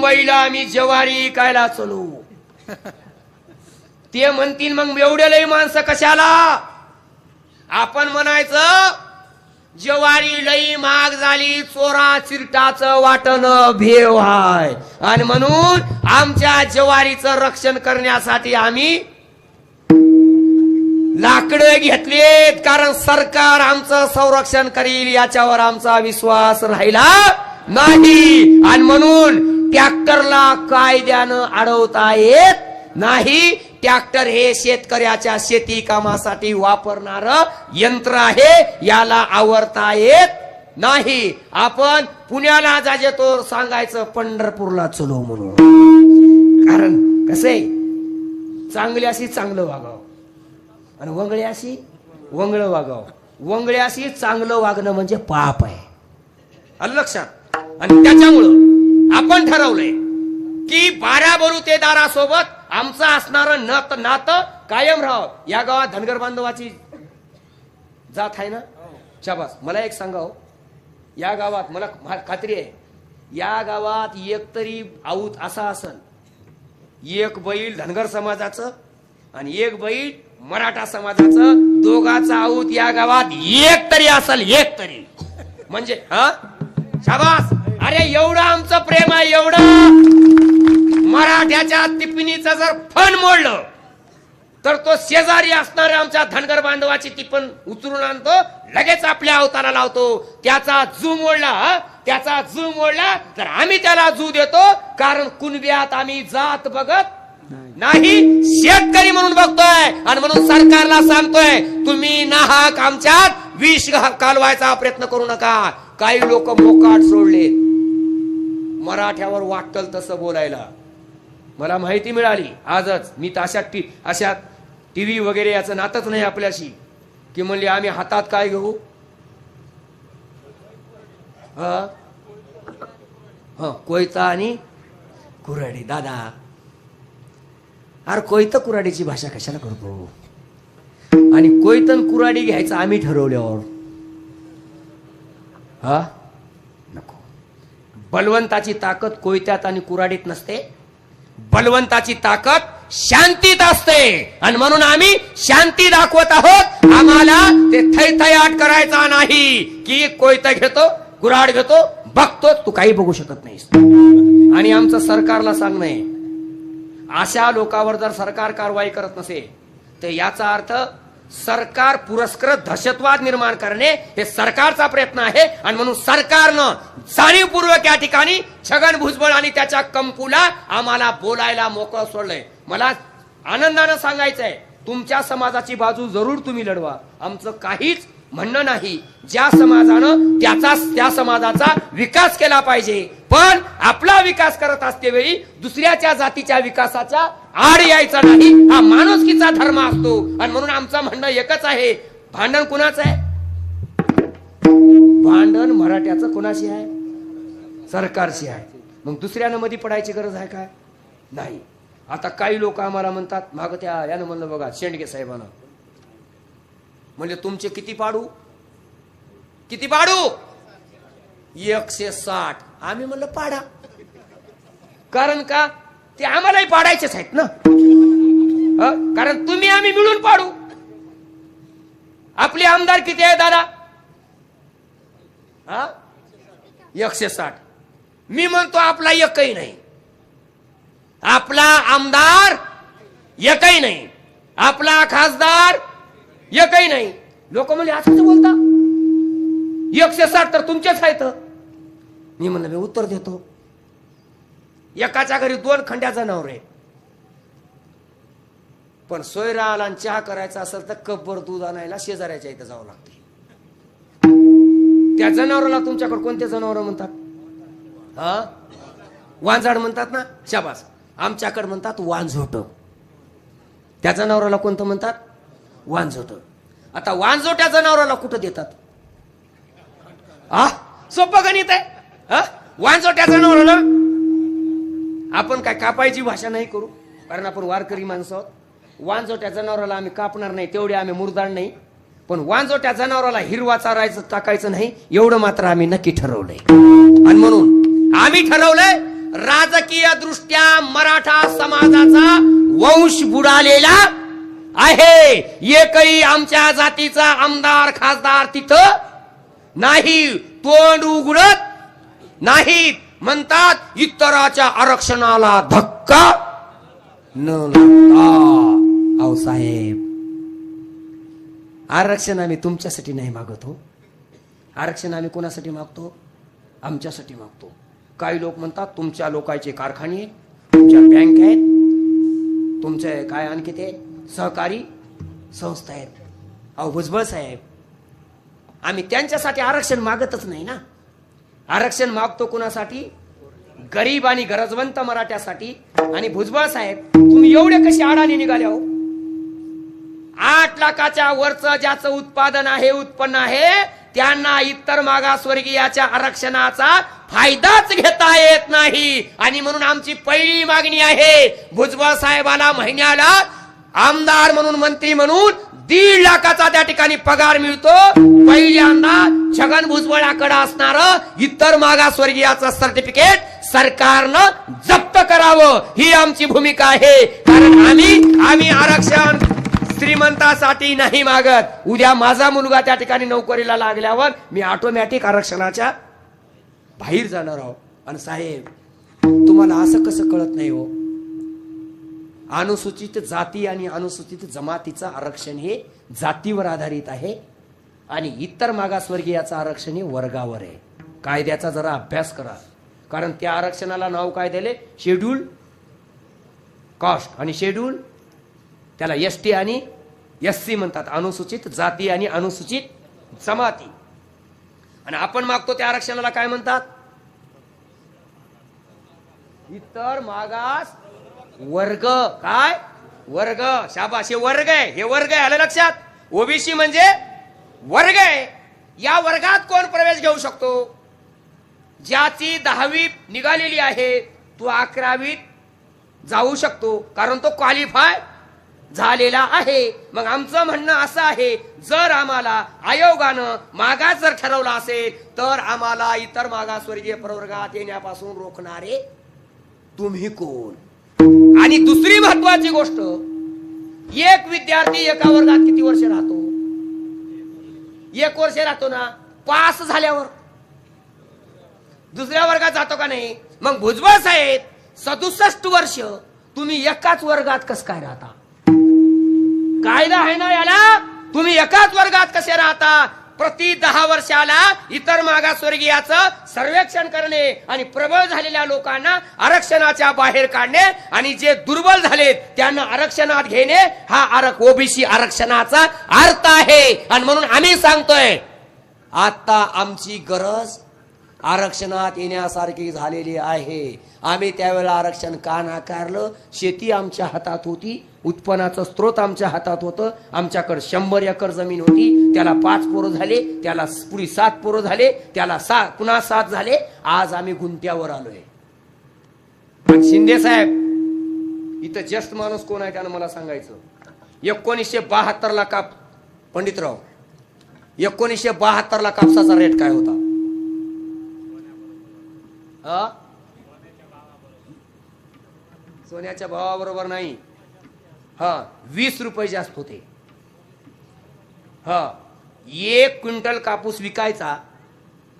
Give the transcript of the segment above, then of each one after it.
मुंबईला आम्ही जवारी कायला चलू? ते म्हणतील मग एवढे लय माणसं कशाला? आपण म्हणायचं जवारी लई महाग झाली चोरा चिरटाच वाटण भेव हाय. आणि म्हणून आमच्या जवारीचं रक्षण करण्यासाठी आम्ही लाकड घेतलेत कारण सरकार आमचं संरक्षण करील याच्यावर आमचा विश्वास राहिला. नाही. आणि म्हणून ट्रॅक्टरला कायद्यानं अडवता येत नाही. ट्रॅक्टर हे शेतकऱ्याच्या शेती कामासाठी वापरणार यंत्र आहे. याला आवरता येत नाही. आपण पुण्याला जाजे तो सांगायचं पंढरपूरला चलो म्हणून. कारण कसे चांगल्याशी चांगलं वागावं. आणि वंगळ्याशी वंगळ वागावं. वंगळ्याशी चांगलं वागणं म्हणजे पाप आहे. आलं लक्षात? आणि त्याच्यामुळं आपण ठरवलंय की बारा बरुतेदारासोबत आमचं असणारं नत नातं कायम राहावं. या गावात धनगर बांधवाची जात आहे ना? शाबास. मला एक सांगा हो. या गावात मला खात्री आहे. या गावात एक तरी आऊत असा असन. एक बैल धनगर समाजाचं आणि एक बैल मराठा समाजाचं. दोघाचा आऊत या गावात एक तरी असल एक तरी. म्हणजे हा? शाबास! अरे एवढं आमचं प्रेम आहे एवढं. मराठ्याच्या टिपणीचं जर फण मोडलं तर तो शेजारी असणाऱ्या आमच्या धनगर बांधवाची टिपण उचलून आणतो लगेच आपल्या अवतारा लावतो. त्याचा जू मोडला त्याचा जू मोडला तर आम्ही त्याला जू देतो कारण कुणब्यात आम्ही जात बघत नाही. शेतकरी म्हणून बघतोय आणि म्हणून सरकारला सांगतोय तुम्ही नाहक आमच्यात विष कालवायचा प्रयत्न करू नका. काही लोक मोकाट सोडलेत. मराठ्यावर वाटल तसं बोलायला. मला माहिती मिळाली आजच. मी तर अशा टी अशा टी व्ही वगैरे याचं नातच नाही आपल्याशी. की म्हणले आम्ही हातात काय घेऊ? हा? हा कोयता आणि कुऱ्हाडी. दादा अरे कोयत कुऱ्हाडीची भाषा कशाला करतो? आणि कोयतन कुऱ्हाडी घ्यायचं आम्ही ठरवल्यावर. हा? बलवंताची ताकद कोयत्यात आणि कुराडीत नसते. बलवंताची ताकद शांतीत असते. आणि म्हणून आम्ही शांती दाखवत आहोत. आम्हाला ते थैथयाट करायचा नाही. की कोयता घेतो कुराड घेतो बघतो तू काही बघू शकत नाहीस. आणि आमचं सरकारला सांगणं आहे अशा लोकांवर जर सरकार कारवाई करत नसेल तर याचा अर्थ सरकार पुरस्कृत दहशतवाद निर्माण करणे हे सरकारचा प्रयत्न आहे. आणि म्हणून सरकारनं जाणीवपूर्वक या ठिकाणी छगन भुजबळ आणि त्याच्या कंपूला आम्हाला बोलायला मोकळं सोडलंय. मला आनंदानं सांगायचंय तुमच्या समाजाची बाजू जरूर तुम्ही लढवा. आमचं काहीच म्हणणं नाही. ज्या समाजानं त्याचा त्या समाजाचा विकास केला पाहिजे. पण आपला विकास करत असते वेळी दुसऱ्याच्या जातीच्या विकासाच्या आड यायचा नाही. हा माणुसकीचा धर्म असतो. आणि म्हणून आमचं म्हणणं एकच आहे. भांडण कुणाचं आहे? भांडण मराठ्याचं कुणाशी आहे? सरकारशी आहे. मग दुसऱ्यानं मध्ये पडायची गरज आहे काय नाही. आता काही लोक आम्हाला म्हणतात माग त्या यानं म्हणलं बघा शेंडगे साहेबांना. म्हणजे तुमचे किती पाडू? किती पाडू? एकशे साठ. आम्ही म्हणलं पाडा. कारण का? ते आम्हालाही पाडायचेच आहेत ना? कारण तुम्ही आम्ही मिळून पाडू. आपले आमदार किती आहे दादा? हा एकशे साठ मी म्हणतो आपला एकही नाही. आपला आमदार एकही नाही. आपला खासदार एकही नाही. लोक म्हणजे असंच बोलता एकशे साठ तर तुमचेच आहेत. मी म्हणलं मी उत्तर देतो. एकाच्या घरी दोन खंड्या जनावर आहे पण सोयराला आणि चहा करायचा असेल तर कपभर दूध आणायला शेजाऱ्याच्या इथं जावं लागते. त्या जनावराला तुमच्याकडे कोणते जनावर म्हणतात? हा? वांजाड म्हणतात ना? शाबास. आमच्याकडे म्हणतात वांझोट त्या जनावराला कोणतं म्हणतात? वांझोट आता वांझोट्या जनावराला कुठं देतात? हा? सोपं गणित आहे. हा? वांझोट्या जनावराला आपण काय कापायची भाषा नाही करू? कारण आपण वारकरी माणसं आहोत. वांजोट्या जनावराला आम्ही कापणार नाही तेवढे आम्ही मुरदाड नाही. पण वांजोट्या जनावराला हिरवा चारायचं टाकायचं नाही एवढं मात्र आम्ही नक्की ठरवलंय. आणि म्हणून आम्ही ठरवलंय राजकीय दृष्ट्या मराठा समाजाचा वंश बुडालेला आहे. एकही आमच्या जातीचा आमदार खासदार तिथं नाही तोंड उघडत नाहीत म्हणतात इतराच्या आरक्षणाला धक्का न लागता. अहो साहेब आरक्षण आम्ही तुमच्यासाठी नाही मागत हो. आरक्षण आम्ही कोणासाठी मागतो? आमच्यासाठी मागतो. काही लोक म्हणतात तुमच्या लोकांचे कारखाने आहेत, तुमच्या बँक आहेत तुमचे काय आणखी ते सहकारी संस्था आहेत. अहो भुजबळ साहेब आम्ही त्यांच्यासाठी आरक्षण मागतच नाही ना. आरक्षण मागतो कुणासाठी? गरीब आणि गरजवंत मराठ्यासाठी. आणि भुजबळ साहेब तुम्ही एवढे कसे अडाणी निघाले हो? आठ लाखाच्या वरचं ज्याचं उत्पादन आहे उत्पन्न आहे त्यांना इतर मागासवर्गीयाच्या आरक्षणाचा फायदाच घेता येत नाही. आणि म्हणून आमची पहिली मागणी आहे भुजबळ साहेबाला महिन्याला आमदार म्हणून मंत्री म्हणून दीड लाखाचा त्या ठिकाणी पगार मिळतो. पहिल्यांदा छगन भुजबळाकडे असणार इतर मागासवर्गीयाचं सर्टिफिकेट सरकारनं जप्त करावं. ही आमची भूमिका आहे. कारण आम्ही आम्ही आरक्षण श्रीमंतासाठी नाही मागत. उद्या माझा मुलगा त्या ठिकाणी नोकरीला लागल्यावर मी ऑटोमॅटिक आरक्षणाच्या बाहेर जाणार आहो. आणि साहेब तुम्हाला असं कसं कळत नाही हो? अनुसूचित जाती आणि अनुसूचित जमातीचं आरक्षण हे जातीवर आधारित आहे आणि इतर मागासवर्गीयाचं आरक्षण हे वर्गावर आहे. कायद्याचा जरा अभ्यास करा. कारण त्या आरक्षणाला नाव काय दिले? Schedule caste. आणि शेड्यूल त्याला एस टी आणि एस सी म्हणतात. अनुसूचित जाती आणि अनुसूचित जमाती. आणि आपण मागतो त्या आरक्षणाला काय म्हणतात? इतर मागास वर्ग. काय? वर्ग. शाबास हे वर्ग आहे. हे वर्ग आहे आलं लक्षात? ओबीसी म्हणजे वर्ग आहे. या वर्गात कोण प्रवेश घेऊ शकतो? ज्याची दहावी निघालेली आहे तो अकरावीत जाऊ शकतो. कारण तो क्वालिफाय झालेला आहे. मग आमचं म्हणणं असं आहे जर आम्हाला आयोगानं मागास जर ठरवला असेल तर आम्हाला इतर मागासवर्गीय प्रवर्गात येण्यापासून रोखणारे तुम्ही कोण? आणि दुसरी महत्वाची गोष्ट एक विद्यार्थी एका वर्गात किती वर्ष राहतो? एक वर्ष राहतो ना पास झाल्यावर. दुसऱ्या वर्गात जातो का नाही? मग भुजबळ साहेब सदुसष्ट वर्ष तुम्ही एकाच वर्गात कस काय राहता? कायदा आहे ना याला? तुम्ही एकाच वर्गात कसे राहता? प्रति दहा वर्षाला इतर मागासवर्गीयाचं सर्वेक्षण करणे आणि प्रबळ झालेल्या लोकांना आरक्षणाच्या बाहेर काढणे आणि जे दुर्बल झालेत त्यांना आरक्षणात घेणे हा आरक ओबीसी आरक्षणाचा अर्थ आहे. आणि म्हणून आम्ही सांगतोय आता आमची गरज आरक्षणात येण्यासारखी झालेली आहे. आम्ही त्यावेळेला आरक्षण का नाकारलं? शेती आमच्या हातात होती उत्पन्नाचं स्रोत आमच्या हातात होतं. आमच्याकडे शंभर एकर जमीन होती. त्याला पाच पोरं झाले त्याला पुढी सात पोरं झाले त्याला सा पुन्हा सात झाले. आज आम्ही गुंत्यावर आलोय. पण शिंदे साहेब इथं जस्ट माणूस कोण आहे त्यानं मला सांगायचं? एकोणीसशे बहात्तरला काप पंडितराव एकोणीसशे बहात्तरला कापसाचा रेट काय होता? हा? सोन्याच्या भावाबरोबर नाही. हा वीस रुपये जास्त होते. हा एक क्विंटल कापूस विकायचा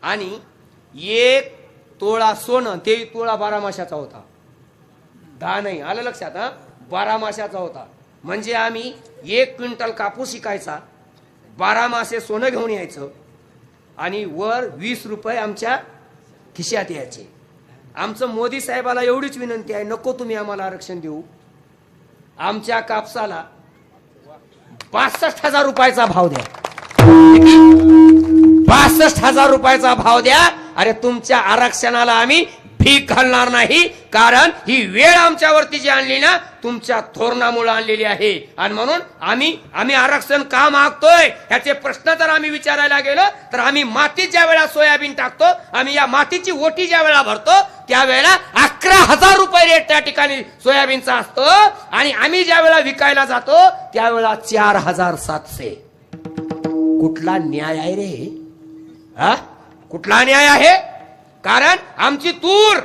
आणि एक तोळा सोनं ते तोळा बारा माशाचा होता. दहा नाही आलं लक्षात हा? बारा माशाचा होता. म्हणजे आम्ही एक क्विंटल कापूस विकायचा बारा मासे सोनं घेऊन यायचं आणि वर वीस रुपये आमच्या खिशात यायचे. आमचं मोदी साहेबाला एवढीच विनंती आहे नको तुम्ही आम्हाला आरक्षण देऊ. आमच्या कापसाला पासष्ट हजार रुपयाचा भाव द्या. पासष्ट हजार रुपयाचा भाव द्या. अरे तुमच्या आरक्षणाला आम्ही भीक घालणार नाही कारण ही वेळ आमच्यावरती जी आणली ना तुमच्या धोरणामुळे आणलेली आहे. आणि म्हणून आम्ही आम्ही आरक्षण का मागतोय? ह्याचे प्रश्न जर आम्ही विचारायला गेलो तर आम्ही मातीत ज्या वेळा सोयाबीन टाकतो आम्ही या मातीची ओटी ज्या वेळा भरतो त्यावेळेला अकरा हजार रुपये रेट त्या ठिकाणी सोयाबीनचा असतो. आणि आम्ही ज्या वेळा विकायला जातो त्यावेळेला चार हजार सातशे. कुठला न्याय आहे रे? हा? कुठला न्याय आहे? कारण आमची तूर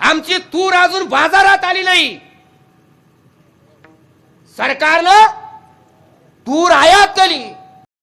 आमची तूर अजून बाजारात आली नाही. सरकारनं तूर आयात केली.